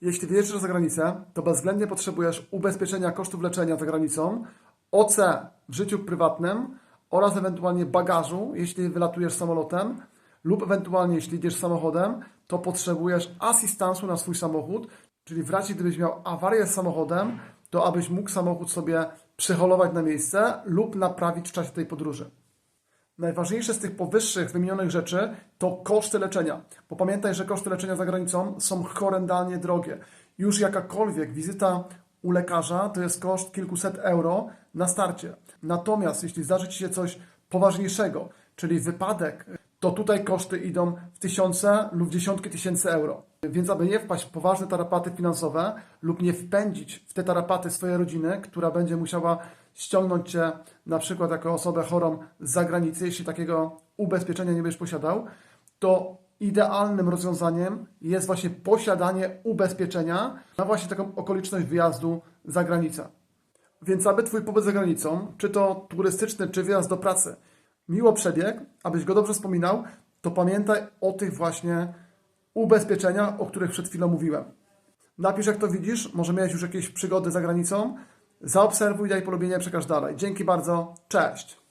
Jeśli wyjeżdżasz za granicę, to bezwzględnie potrzebujesz ubezpieczenia kosztów leczenia za granicą, OC w życiu prywatnym oraz ewentualnie bagażu, jeśli wylatujesz samolotem lub ewentualnie jeśli idziesz samochodem, to potrzebujesz asystansu na swój samochód, czyli w razie gdybyś miał awarię z samochodem, to abyś mógł samochód sobie przyholować na miejsce lub naprawić w czasie tej podróży. Najważniejsze z tych powyższych wymienionych rzeczy to koszty leczenia. Bo pamiętaj, że koszty leczenia za granicą są horrendalnie drogie. Już jakakolwiek wizyta u lekarza to jest koszt kilkuset euro na starcie. Natomiast jeśli zdarzy Ci się coś poważniejszego, czyli wypadek, to tutaj koszty idą w tysiące lub dziesiątki tysięcy euro. Więc aby nie wpaść w poważne tarapaty finansowe lub nie wpędzić w te tarapaty swojej rodziny, która będzie musiała ściągnąć Cię na przykład jako osobę chorą z zagranicy, jeśli takiego ubezpieczenia nie będziesz posiadał, to idealnym rozwiązaniem jest właśnie posiadanie ubezpieczenia na właśnie taką okoliczność wyjazdu za granicę. Więc aby Twój pobyt za granicą, czy to turystyczny, czy wyjazd do pracy, miło przebiegł, abyś go dobrze wspominał, to pamiętaj o tych właśnie ubezpieczeniach, o których przed chwilą mówiłem. Napisz, jak to widzisz, może miałeś już jakieś przygody za granicą. Zaobserwuj, daj polubienie, przekaż dalej. Dzięki bardzo, cześć!